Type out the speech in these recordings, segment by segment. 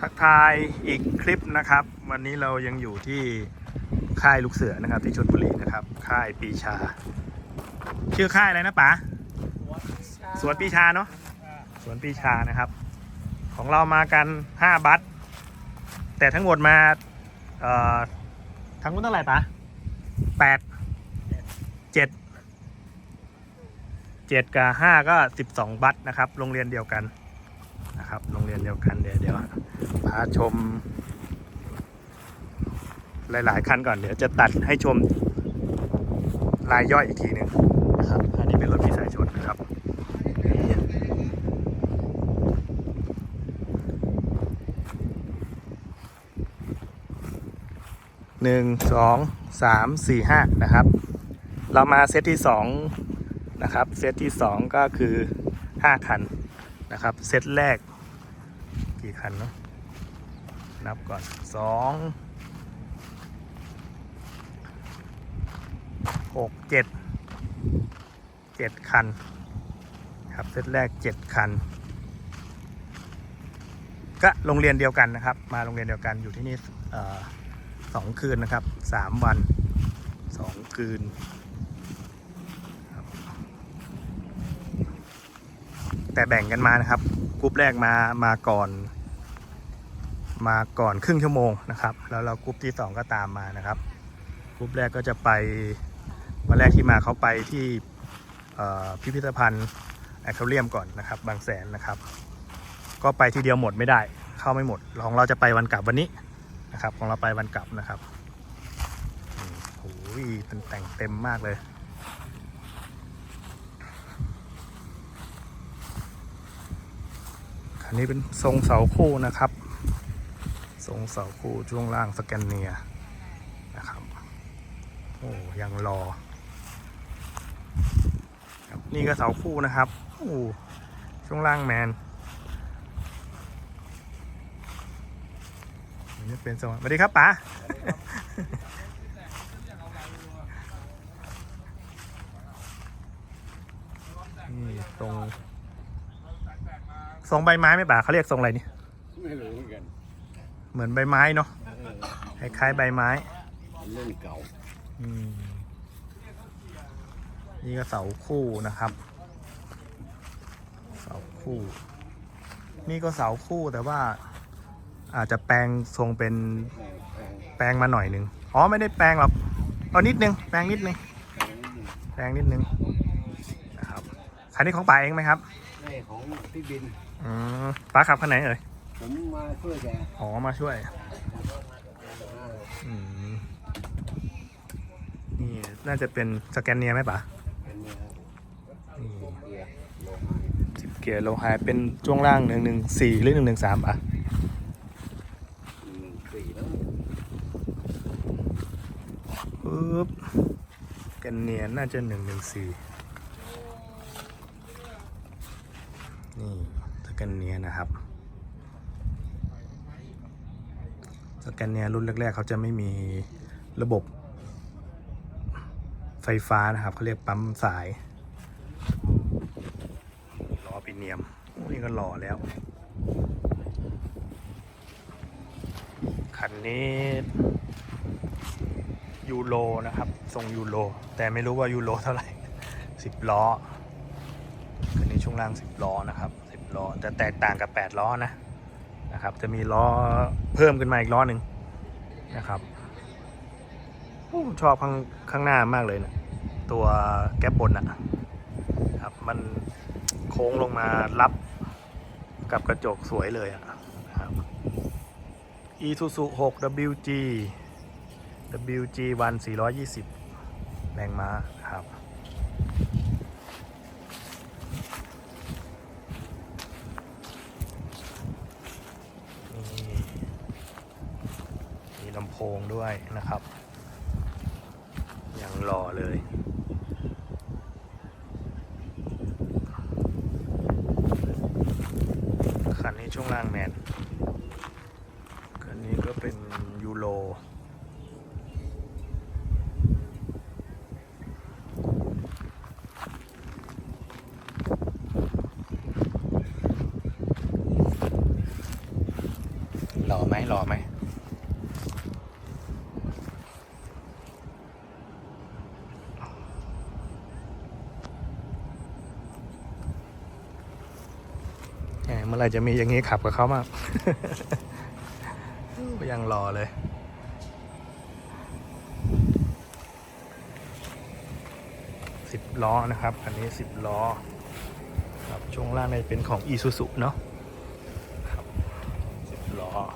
ทักทายอีกคลิปนะครับ วันนี้เรายังอยู่ที่ค่ายลูกเสือนะครับ ที่ชลบุรีนะครับ ค่ายปีชา ชื่อค่ายอะไรนะป๋าสวนปีชาเนาะสวนปีชานะครับ ของเรามากัน 5 บัตแต่ทั้งหมดมาเอ่อทั้งหมดเท่าไหร่ป๋าแปดเจ็ดเจ็ดกับห้าก็สิบสองบัตนะครับ โรงเรียนเดียวกัน นะครับ โรงเรียนเดียวกันเดี๋ยวเดี๋ยวพาชม หลาย ๆ คันก่อนเดี๋ยวจะตัดให้ชมรายย่อยอีกทีหนึ่งนะครับ อันนี้เป็นรถพิสายชนนะครับหนึ่งสองสามสี่ห้านะครับ เรามาเซตที่สองนะครับ เซตที่สองก็คือห้าคัน นะครับ เซตแรก กี่คันเนาะนับก่อนสองหกเจ็ดเจ็ดคันครับเซตแรกเจ็ดคัน ก็โรงเรียนเดียวกันนะครับ มาโรงเรียนเดียวกันอยู่ที่นี่สองคืนนะครับสามวันสองคืน แต่แบ่งกันมานะครับกรุ๊ปแรกมามาก่อน มาก่อนครึ่งชั่วโมงนะครับ แล้วเรากรุ๊ปที่สองก็ตามมานะครับกรุ๊ปแรกก็จะไปวันแรกที่มาเขาไปที่พิพิธภัณฑ์แอคเรียมก่อนนะครับ บางแสนนะครับ ก็ไปทีเดียวหมดไม่ได้ เข้าไม่หมดของเราจะไปวันกลับวันนี้นะครับ ของเราไปวันกลับนะครับโอ้ยเป็นแต่งเต็มมากเลย อันนี้เป็นทรงเสาคู่นะครับ ทรงเสาคู่ช่วงล่างสแกนเนียนะครับ โอ้ยังรอครับนี่ก็เสาคู่นะครับโอ้ช่วงล่างแมนนนี่เป็นสวัสดีครับป๋านี่ตรง ทรงใบไม้ไหมป่าเขาเรียกทรงอะไรนี่ ไม่รู้เหมือนกันเหมือนใบไม้เนาะเออคล้ายๆใบไม้เป็นเรื่องเก่าอืมนี่ก็เสาคู่นะครับ เสาคู่ นี่ก็เสาคู่แต่ว่า อาจจะแปลงทรงเป็นแม่แพงแปลงมาหน่อยหนึ่งอ๋อไม่ได้แปลงหรอกเอานิดนึงแปลงนิดนึงแพงนิดนึงแปลงนิดนึงนะครับคันนี้ของป่าเองไหมครับแม่ของพี่บิน อืมป้าขับคันไหนเอ่ยผมมาช่วยแกอ๋อมาช่วยอืมนี่น่าจะเป็นสแกนเนียไหมป่ะเป็นเนี่ยนี่เกียร์โลหะสิบเกียร์โลไฮเป็นช่วงล่างหนึ่งหนึ่งสี่หรือหนึ่งหนึ่งสามป่ะหนึ่งสี่แล้วปึ๊บสแกนเนียน่าจะหนึ่งหนึ่งสี่นี่ส แกนเนียนะครับสแกนเนียรุ่นแรก ๆ เขาจะไม่มีระบบไฟฟ้านะครับเขาเรียกปั๊มสายล้อปีเนียมโอ้นี่ก็หล่อแล้ว คันนี้ยูโรนะครับทรงยูโรแต่ไม่รู้ว่ายูโรเท่าไหร่สิบล้อ คันนี้ช่วงล่างสิบล้อนะครับ ล้อแต่แตกต่างกับแปดล้อนะนะครับ จะมีล้อเพิ่มขึ้นมาอีกล้อหนึ่งนะครับชอบข้างข้างหน้ามากเลยนะตัวแก๊บบนนะครับ มันโค้งลงมารับกับกระจกสวยเลยอะนะครับ Isuzu 6 WG WG 1 420 แรงม้าครับ นี่มีลำโพ งด้วยนะครับ ยังหล่อเลยคันนี้ช่วงล่างแมนคันนี้ก็เป็นยูโร หล่อไหมหล่อไหมแหม เมื่อไหรจะมีอย่างนี้ขับกับเขามากยังรอเลย สิบล้อนะครับ อันนี้สิบล้อ ครับช่วงล่างในเป็นของอีซูซุเนาะครับสิบล้อ เ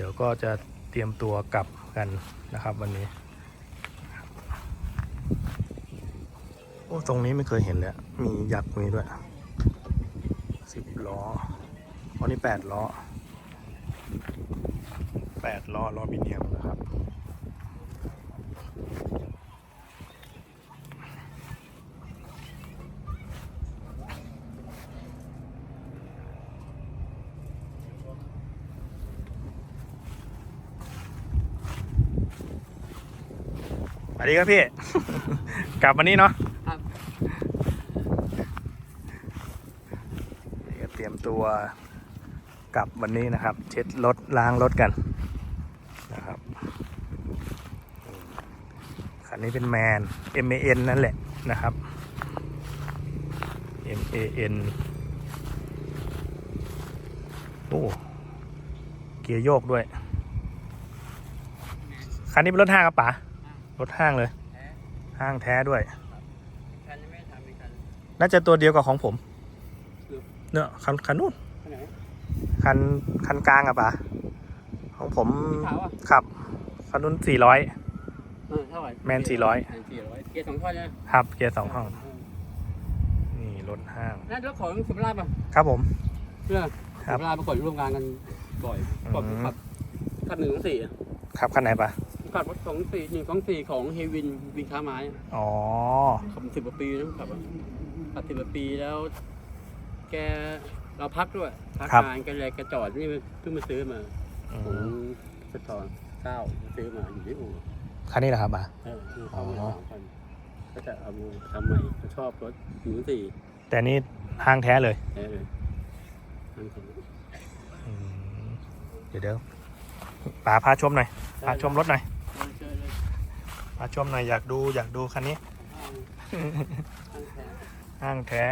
ดี๋ยวก็จะเตรียมตัวกลับกันนะครับวันนี้ โอ้ ตรงนี้ไม่เคยเห็นเลย มียักษ์มีด้วยสิบล้ออันนี้แปดล้อแปดล้อล้อบิเนียม สวัสดีครับพี่ กลับวันนี้เนาะครับนี่ก็เตรียมตัวกลับวันนี้นะครับ เช็ดรถล้างรถกันนะครับอืมคันนี้เป็นแมน M A N นั่นแหละนะครับ M A N โอ้เกียร์โยกด้วย คันนี้เป็นรถห้างครับป๋า รถห้างเลยแท้ห้างแท้ด้วย คันยังไม่ได้ทำอีกคันน่าจะตัวเดียวกับของผมคือเนอะคันคันนู้นคันไหนคันคันกลางอะปะของผมสีขาวอะขับ คันนู้นสี่ร้อย เออเท่าไหร่แมน400 แมนสี่ร้อยเกียร์สองท่อนใช่ไหมครับเกียร์สองห้องเนี่รถห้าง นั่นรถของสุภาพป่ะครับผม เรื่องครับสุภาพประกอบร่วมงานกันบ่อยก่อนอืม ขับขับหนึ่งของสี่อะขับคันไหนปะ ขับรถสองสี่หนึ่งสองสี่ของเฮวินวินค้าไม้อ๋อ ขับสิบกว่าปีนะขับอะขับสิบกว่าปีแล้ว แกเราพักด้วยพักครับ งานแกเลยแกจอดนี่เพิ่งมาซื้อมาอืของมสตอร์เก้าซื้อมาอยู่ที่อู่คันนี้เหรอครับปะเออคือเขาอ๋อสองคนก็จะเอามาทำใหม่เขาชอบรถหนึ่งสี่แต่นี่ห้างแท้เลยแท้เลยทั้งสองอืมเดี๋ยวเดี๋ยวป๋าพาชมหน่อยพาชมรถหน่อยเจอเลย พาชมหน่อยอยากดูอยากดูคันนี้ทั้งแท้ห้างแท้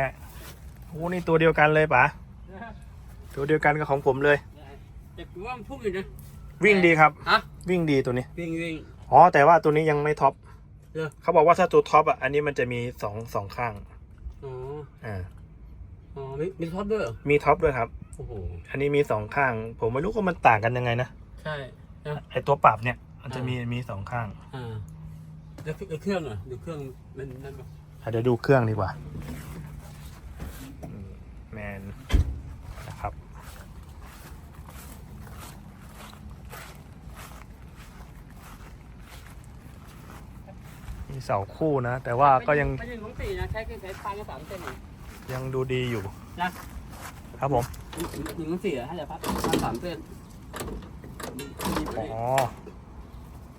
โอ้นี่ตัวเดียวกันเลยป๋าตัวเดียวกันกับของผมเลยแต่กูว่ามันพุ่งอยู่นะวิ่งดีครับ ฮะวิ่งดีตัวนี้ วิ่งวิ่งอ๋อแต่ว่าตัวนี้ยังไม่ท็อปเหรอเขาบอกว่าถ้าตัวท็อปอะอันนี้มันจะมีสองสองข้างอ๋ออ่าอ๋อมีมีท็อปด้วยเหรอมีท็อปด้วยครับ โอ้โหอันนี้มีสองข้าง ผมไม่รู้ว่ามันต่างกันยังไงนะใช่นะไอตัวปรับเนี่ย มันจะมีมีสองข้างอ่า แล้วเครื่องเหรอดูเครื่องมันนั่นปะอะเดี๋ยวดูเครื่องดีกว่าอืมแมนนะครับ มีเสาคู่นะ แต่ว่าก็ยังไม่ใช่ของสี่นะใช้ใช้ปลายแค่สามเส้นเองยังดูดีอยู่นะครับผมหนึ่งของสี่อะให้แต่พับพับสามเส้นอ๋อ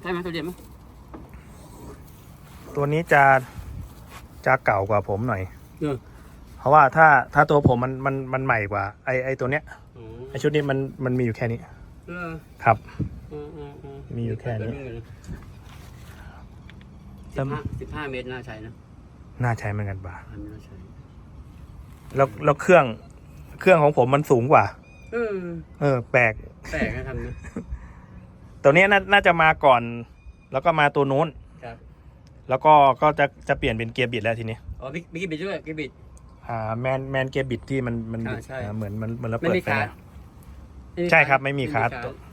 ใช่ไหมตัวเดียวไหม ตัวนี้จะจะเก่ากว่าผมหน่อย เออเพราะว่าถ้าถ้าตัวผมมันมันมันใหม่กว่า ไอไอตัวเนี้ยอ๋อไอชุดนี้มันมันมีอยู่แค่นี้เออครับ เออเออเออมีอยู่แค่นี้ สิบห้าสิบห้าเมตรน่าใช้นะน่าใช้เหมือนกันป่ะอันนี้น่าใช้แล้วแล้วเครื่องเครื่องของผมมันสูงกว่า เออเออ แปลก แปลกนะทำนะตัวเนี้ยน่าน่าจะมาก่อน แล้วก็มาตัวนู้นครับ แล้วก็ก็จะจะเปลี่ยนเป็นเกียร์บิดแล้วทีนี้อ๋อมีมีกี่บิตด้วยกี่บิตอ่าแมนแมนเกียร์บิดที่มันมันบิดอ่าใช่ อ่าเหมือนมันเหมือนเราไม่เปิดมีไปคาร์ดนะใช่ครับไม่มีคาร์ด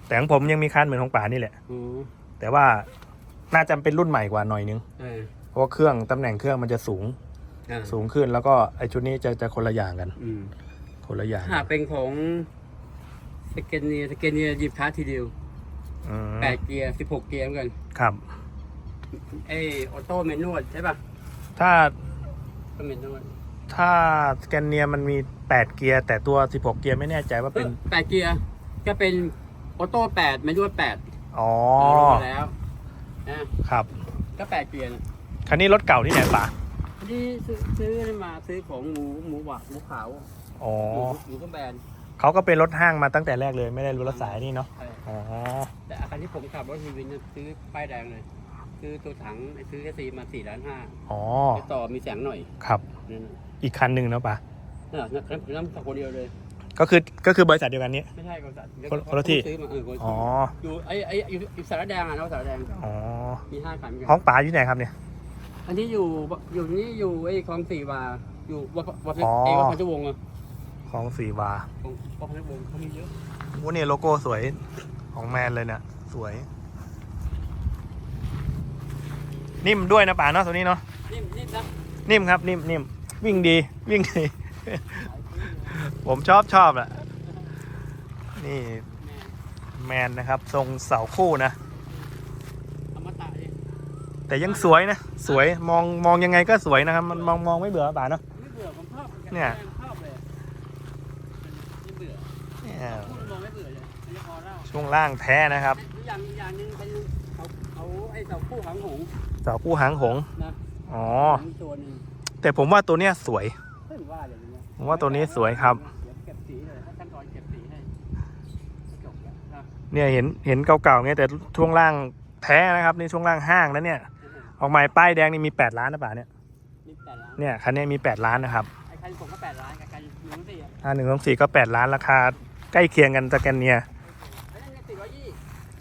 แต่ของผมยังมีคาร์ดเหมือนของป่านี่แหละอ๋อแต่ว่าน่าจะเป็นรุ่นใหม่กว่าหน่อยนึง เออเพราะว่าเครื่องตำแหน่งเครื่องมันจะสูงอ่าสูงขึ้น แล้วก็ไอชุดนี้จะจะคนละอย่างกัน อืมคนละอย่างถ้าเป็นของสเกเนียสเกเนียหยิบคาร์ดทีเดียวอืมแปดเกียร์สิบหกเกียร์เหมือนกันครับ ไอออโต้เมนนวดใช่ป่ะถ้าก็เมนนวดถ้าสแกนเนียมันมี 8 เกียร์ แต่ตัว 16 เกียร์ไม่แน่ใจว่าเป็เป็นนแปดเกียร์ก็เป็นออโต้แปดไม่ด้วยแปดอ๋อลงมาแล้วนะครับก็แปดเกียร์นะคันนี้รถเก่าที่ไหนป่ะอันนี้ซื้อซื้อนี่มาซื้อของหมูหมูหวะหมูขาวอ๋อหมูหมูก็แบรนด์เขาก็เป็นรถห้างมาตั้งแต่แรกเลยไม่ได้รถสายนี่เนาะใช่อ๋อแต่อาคารที่ผมขับรถทีวินเนี่ยซื้อป้ายแดงเลย ซื้อตัวถังซื้อแค่ซีมาสี่ล้านห้าอ๋อไปต่อมีแสงหน่อยครับ นั่นน่ะอีกคันหนึ่งเนาะป่ะนั่นน่ะนั่นนั่นคนเดียวเลย ก็คือก็คือบริษัทเดียวกันนี้ ไม่ใช่บริษัทคนคนละที่ ซื้อมาเออคนละอ๋อ ที่อยู่ไอ้ไอ้อยู่อยู่สารแดงอะนะสารแดงอ๋อ มีห้าคันเหมือนกันห้องป๋าอยู่ไหนครับเนี่ย อันนี้อยู่อยู่นี่อยู่ไอ้คลองสี่วาอยู่วัดวัดอ๋อ ไอ้วัดพันธวงศ์อะของสีวาของวัดพันธวงศ์เขามีเยอะวันนี้โลโก้สวยของแมนเลยเนี่ยสวย นิ่มด้วยนะป่าเนาะตัวนี้เนาะนี่นี่นะนิ่มครับนิ่มนิ่มวิ่งดีวิ่งดี ผมชอบชอบแหละนี่แมนนะครับ ทรงเสาคู่นะอมตะดิแต่ยังสวยนะ สวยมองมองยังไงก็สวยนะครับ มันมองมองไม่เบื่อป่าเนาะไม่เบื่อผมชอบหมือกัเนี่ยชอบเลยไม่เบื่อเนี่ยพูดมองไม่เบื่อเลยอันนี้พอแล้วช่วงล่างแท้นะครับอย่างอย่างหนึงเป็นเอาเอาไอ้เสาคู่หางหง ส์เสาคู่หางหงส์นะอ๋อ มีตัวหนึงแต่ผมว่าตัวเนี้ยสวย เพิ่งว่าอย่างนี้ผมว่าตัวนี้สวยครับ เดี๋ยวเก็บสีเลยให้ขั้นตอนเก็บสีให้ก็จบแล้วนะเนี่ยเห็นเห็นเก่าๆเนี่ยแต่ช่วงล่างแท้นะครับนี่ช่วงล่างห้างนะเนี่ย ออกใหม่ป้ายแดงนี่มี 8 ล้านนะป่าเนี่ยนี่แปดล้านเนี่ยคันนี้มี 8 ล้านนะครับไอ้คันผมก็แปดล้านกับคันหนึ่งสี่อะอ่าหนึ่งสองสี่ก็ 8 ล้านราคาใกล้เคียงกันสแกนเนีย ไอ้นั่นสี่ร้อยยี่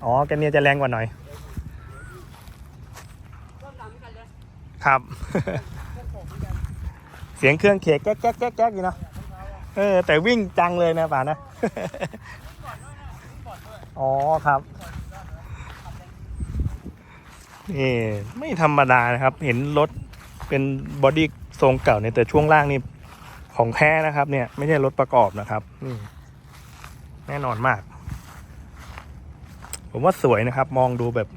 อ๋อแกนเนียจะแรงกว่าหน่อย ต้ำกันเลยครับ เสียงเครื่องเคกแก๊กแก๊กแก๊กแก๊กอยู่นะเออแต่วิ่งจังเลยนะป่านะอ๋อครับนี่ไม่ธรรมดานะครับ เห็นรถเป็นบอดี้ทรงเก่าเนี่ยแต่ช่วงล่างนี่ของแท้นะครับ เนี่ย ไม่ใช่รถประกอบนะครับนี่แน่นอนมาก ผมว่าสวยนะครับ มองดูแบบ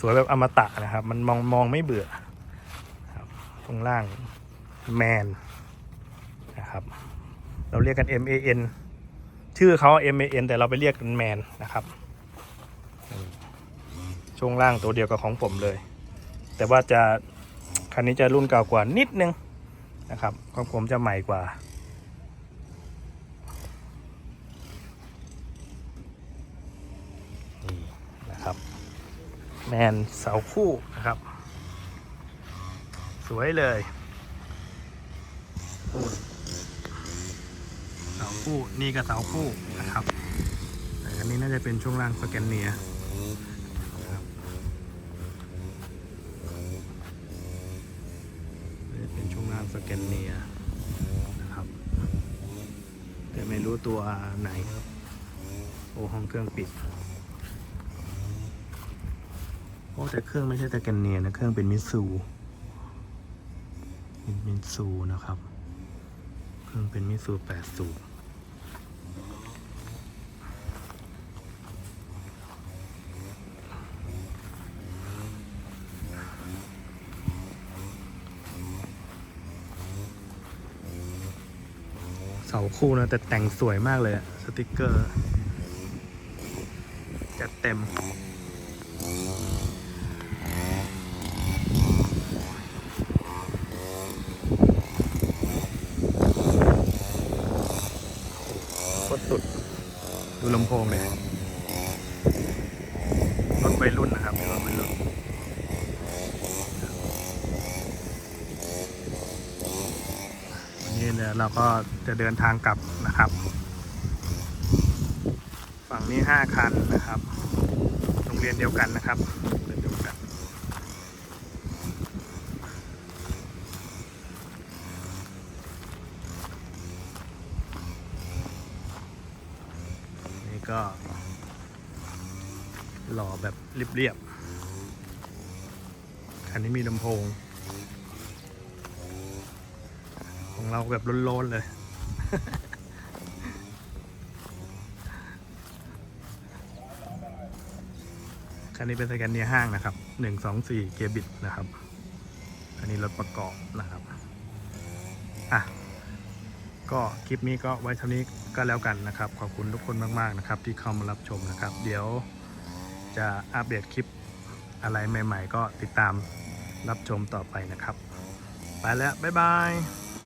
สวยแบบอมตะนะครับ มันมองมองไม่เบื่อครับตรงล่างแมนนะครับ เราเรียกกัน M A N ชื่อเขา M A N แต่เราไปเรียกกันแมนนะครับช่วงล่างตัวเดียวกับของผมเลย แต่ว่าจะคันนี้จะรุ่นเก่ากว่านิดนึงนะครับของผมจะใหม่กว่า นี่นะครับ แมนเสาคู่นะครับ สวยเลยเสาคู่นี่ก็เสาคู่นะครับแต่อันนี้น่าจะเป็นช่วงล่างสแกนเนียนะครับเป็นช่วงล่างสแกนเนียนะครับ แต่ไม่รู้ตัวไหนโอ้ห้องเครื่องปิด โอ้แต่เครื่องไม่ใช่แต่แกนเนียนะ เครื่องเป็นมิตซูเป็นมิตซูนะครับ เครื่องเป็นมิตซูแปดสูบเสาคู่นะ แต่แต่งสวยมากเลยอะสติกเกอร์ จัดเต็ม โคตรสุด ดูลำ โพงเลยรถวัยรุ่นนะครับรถวัยรุ่นวันนี้เนี่ยเราก็จะเดินทางกลับนะครับ ฝั่งนี้ห้าคันนะครับ โรงเรียนเดียวกันนะครับโรงเรียนเดียวกัน นี่ก็ หล่อแบบเรียบๆคันนี้มีลำโพง ของเราแบบโล้นๆเลย คันนี้เป็นสแกนเนียห้างนะครับหนึ่งสองสี่เกียร์บิดนะครับ อันนี้รถประกอบนะครับ อะก็คลิปนี้ก็ไว้เท่านี้ก็แล้วกันนะครับ ขอบคุณทุกคนมาก ๆ นะครับ ที่เข้ามารับชมนะครับ เดี๋ยว จะอัปเดตคลิปอะไรใหม่ ๆ ก็ติดตามรับชมต่อไปนะครับ ไปแล้ว บ๊ายบาย